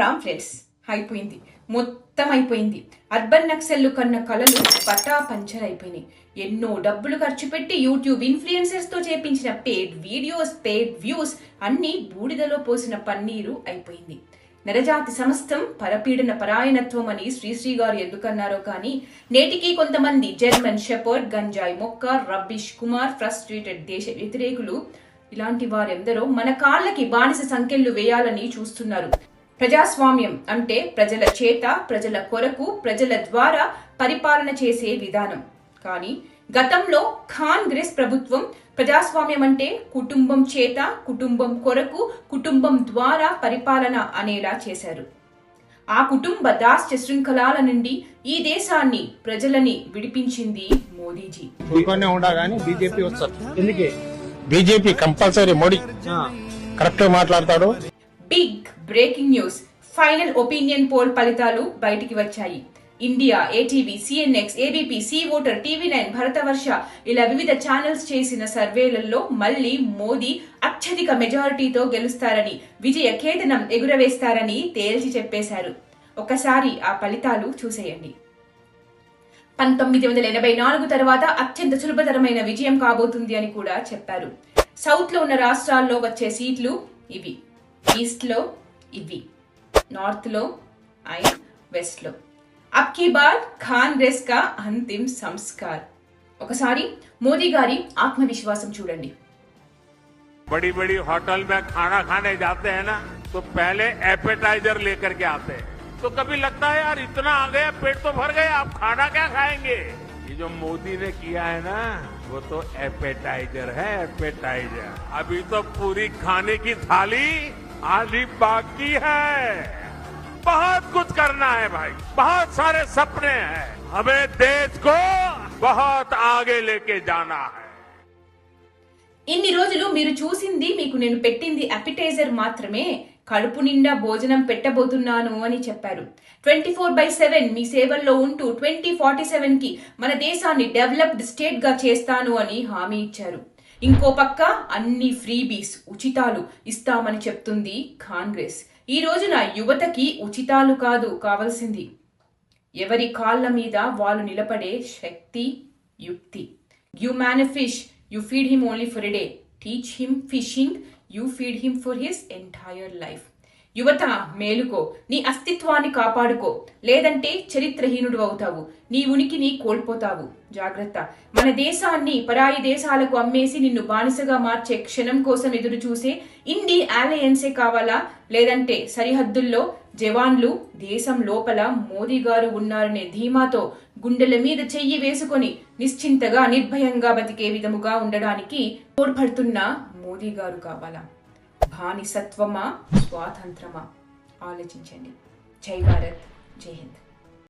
Ram friends అయిపోయింది. మొత్తం అయిపోయింది అర్బన్ నక్సల్లు కన్న కళలు పటా పంచర్ అయిపోయినాయి ఎన్నో డబ్బులు ఖర్చు పెట్టి యూట్యూబ్ ఇన్ఫ్లుయెన్సర్స్తో చేపించిన పేడ్ వీడియోస్ పేడ్ వ్యూస్ అన్ని బూడిదలో పోసిన పన్నీరు అయిపోయింది. నరజాతి సమస్తం పరపీడన పరాయణత్వం అని శ్రీశ్రీ గారు ఎందుకన్నారో కానీ నేటికి కొంతమంది జర్మన్ షెపర్డ్ గంజాయి మొక్క రబ్బిష్ కుమార్ ఫ్రస్ట్రేటెడ్ దేశ వ్యతిరేకులు ఇలాంటి వారెందరో మన కాళ్ళకి బానిస సంఖ్యలు వేయాలని చూస్తున్నారు. ప్రజాస్వామ్యం అంటే ప్రజల చేత ప్రజల కొరకు ప్రజల ద్వారా పరిపాలన చేసే విధానం. కానీ గతంలో కాంగ్రెస్ ప్రభుత్వం ప్రజాస్వామ్యం అంటే కుటుంబం చేత కుటుంబం కొరకు కుటుంబం ద్వారా పరిపాలన అనేలా చేశారు. ఆ కుటుంబ దాస్య శృంఖలాల నుండి ఈ దేశాన్ని ప్రజలని విడిపించింది మోదీజీ. బీజేపీ వస్తారు ఎందుకే బీజేపీ కంపల్సరీ మోడీ. కరెక్ట్ మాట్లాడతాడు. Big breaking news final opinion poll ఫలితాలు బయటికి వచ్చాయి. India ATV CNX ABP C voter TV nine Bharatvarsh ఇలా వివిధ ఛానల్స్ చేసిన సర్వేలలో మళ్ళీ మోదీ అత్యధిక మెజారిటీతో గెలుస్తారని విజయ కేతనం ఎగురవేస్తారని తేల్చి చెప్పేశారు. ఒకసారి ఆ ఫలితాలు చూసేయండి. పంతొమ్మిది వందల ఎనభై నాలుగు తర్వాత అత్యంత సులభతరమైన విజయం కాబోతుంది అని కూడా చెప్పారు. సౌత్లో ఉన్న రాష్ట్రాల్లో వచ్చే సీట్లు ఇవి. ఈస్ట్ లో ఇవి నార్త్ లో అండ్ వెస్ట్ లో అబ్ కీ బార్ కాంగ్రెస్ కా అంతిమ్ సంస్కార్ ఒకసారి మోదీ గారి ఆత్మవిశ్వాసం చూడండి बड़ी बड़ी होटल में खाना खाने जाते हैं ना तो पहले एपेटाइजर लेकर के आते हैं तो कभी लगता है यार इतना आ गया पेट तो भर गया आप खाना क्या खाएंगे ये जो मोदी ने किया है ना वो तो एपेटाइजर है एपेटाइजर अभी तो पूरी खाने की थाली आधी बाकी है बहुत कुछ करना है भाई बहुत सारे सपने हैं हमें देश को बहुत आगे लेके जाना है ఇన్ని రోజులు మీరు చూసింది మీకు నేను పెట్టింది అపిటైజర్ మాత్రమే కడుపు నిండా భోజనం పెట్టబోతున్నాను అని చెప్పారు ట్వంటీ ఫోర్ బై సెవెన్ మీ సేవల్లో ఉంటూ ట్వంటీ ఫార్టీ సెవెన్ కి మన దేశాన్ని డెవలప్డ్ స్టేట్ గా చేస్తాను అని హామీ ఇచ్చారు ఇంకో పక్క అన్ని ఫ్రీబీస్ ఉచితాలు ఇస్తామని చెప్తుంది కాంగ్రెస్. ఈ రోజున యువతకి ఉచితాలు కాదు కావాల్సింది. ఎవరి కాళ్ళ మీద వాళ్ళు నిలబడే శక్తి యుక్తి. You man fish you feed him only for a day teach him fishing you feed him for his entire life యువత మేలుకో. నీ అస్తిత్వాన్ని కాపాడుకో. లేదంటే చరిత్రహీనుడు అవుతావు నీ ఉనికిని కోల్పోతావు. జాగ్రత్త. మన దేశాన్ని పరాయి దేశాలకు అమ్మేసి నిన్ను బానిసగా మార్చే క్షణం కోసం ఎదురు చూసే ఇండి అలయన్సే కావాలా? లేదంటే సరిహద్దుల్లో జవాన్లు దేశం లోపల మోదీ గారు ఉన్నారనే ధీమాతో గుండెల మీద చెయ్యి వేసుకొని నిశ్చింతగా నిర్భయంగా బతికే విధముగా ఉండడానికి తోడ్పడుతున్న మోదీ గారు కావాలా? బానిసత్వమా స్వాతంత్రమా? ఆలోచించండి. జై భారత్. జై హింద్.